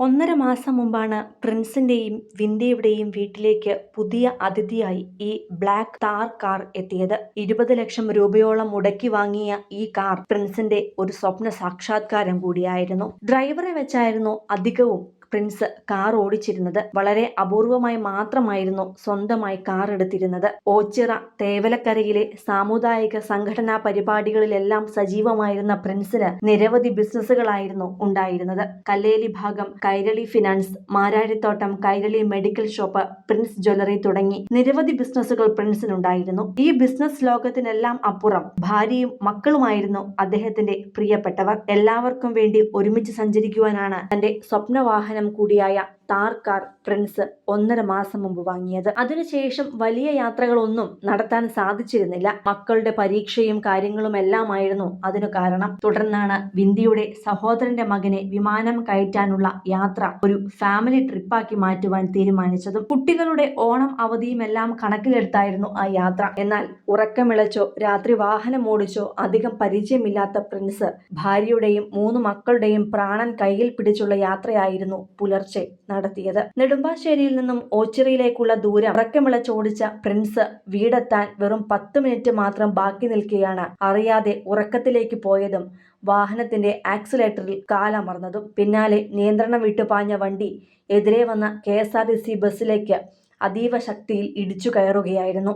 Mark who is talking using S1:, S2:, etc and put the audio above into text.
S1: ഒന്നര മാസം മുമ്പാണ് പ്രിൻസിന്റെയും വിന്ധ്യയുടെയും വീട്ടിലേക്ക് പുതിയ അതിഥിയായി ഈ ബ്ലാക്ക് താർ കാർ എത്തിയത്. ഇരുപത് ലക്ഷം രൂപയോളം മുടക്കി വാങ്ങിയ ഈ കാർ പ്രിൻസിന്റെ ഒരു സ്വപ്ന സാക്ഷാത്കാരം കൂടിയായിരുന്നു. ഡ്രൈവറെ വെച്ചായിരുന്നു അധികവും പ്രിൻസ് കാർ ഓടിച്ചിരുന്നത് വളരെ അപൂർവമായി മാത്രമായിരുന്നു സ്വന്തമായി കാർ എടുത്തിരുന്നത്. ഓച്ചിറ തേവലക്കരയിലെ സാമുദായിക സംഘടനാ പരിപാടികളിലെല്ലാം സജീവമായിരുന്ന പ്രിൻസിന് നിരവധി ബിസിനസ്സുകളായിരുന്നു ഉണ്ടായിരുന്നത്. കല്ലേലി ഭാഗം Kairali finance Mararithottam Kairali medical shop prince jewellery തുടങ്ങി നിരവധി ബിസിനസ്സുകൾ പ്രിൻസിനുണ്ടായിരുന്നു ഈ ബിസിനസ് ലോകത്തിനെല്ലാം അപ്പുറം ഭാര്യയും മക്കളുമായിരുന്നു അദ്ദേഹത്തിന്റെ പ്രിയപ്പെട്ടവർ. എല്ലാവർക്കും വേണ്ടി ഒരുമിച്ച് സഞ്ചരിക്കുവാനാണ് തന്റെ സ്വപ്നവാഹനം കൂടിയായ താർ കാർ പ്രിൻസ് ഒന്നര മാസം മുമ്പ് വാങ്ങിയത്. അതിനുശേഷം വലിയ യാത്രകളൊന്നും നടത്താൻ സാധിച്ചിരുന്നില്ല. മക്കളുടെ പരീക്ഷയും കാര്യങ്ങളും എല്ലാമായിരുന്നു അതിനു കാരണം. തുടർന്നാണ് വിന്ധ്യയുടെ സഹോദരന്റെ മകനെ വിമാനം കയറ്റാനുള്ള യാത്ര ഒരു ഫാമിലി ട്രിപ്പാക്കി മാറ്റുവാൻ തീരുമാനിച്ചതും കുട്ടികളുടെ ഓണം അവധിയും എല്ലാം കണക്കിലെടുത്തായിരുന്നു ആ യാത്ര. എന്നാൽ ഉറക്കമിളച്ചോ രാത്രി വാഹനം ഓടിച്ചോ അധികം പരിചയമില്ലാത്ത പ്രിൻസ് ഭാര്യയുടെയും മൂന്ന് മക്കളുടെയും പ്രാണൻ കയ്യിൽ പിടിച്ചുള്ള യാത്രയായിരുന്നു പുലർച്ചെ നടത്തിയത്. നെടുമ്പാശ്ശേരിയിൽ നിന്നും ഓച്ചിറയിലേക്കുള്ള ദൂരം ഉറക്കമിളച്ചോടിച്ച പ്രിൻസ് വീടെത്താൻ വെറും പത്ത് മിനിറ്റ് മാത്രം ബാക്കി നിൽക്കുകയാണ് അറിയാതെ ഉറക്കത്തിലേക്ക് പോയതും വാഹനത്തിന്റെ ആക്സിലേറ്ററിൽ കാലമർന്നതും പിന്നാലെ നിയന്ത്രണം വിട്ടുപാഞ്ഞ വണ്ടി എതിരെ വന്ന K S R T C ബസ്സിലേക്ക് അതീവ ശക്തിയിൽ ഇടിച്ചു കയറുകയായിരുന്നു.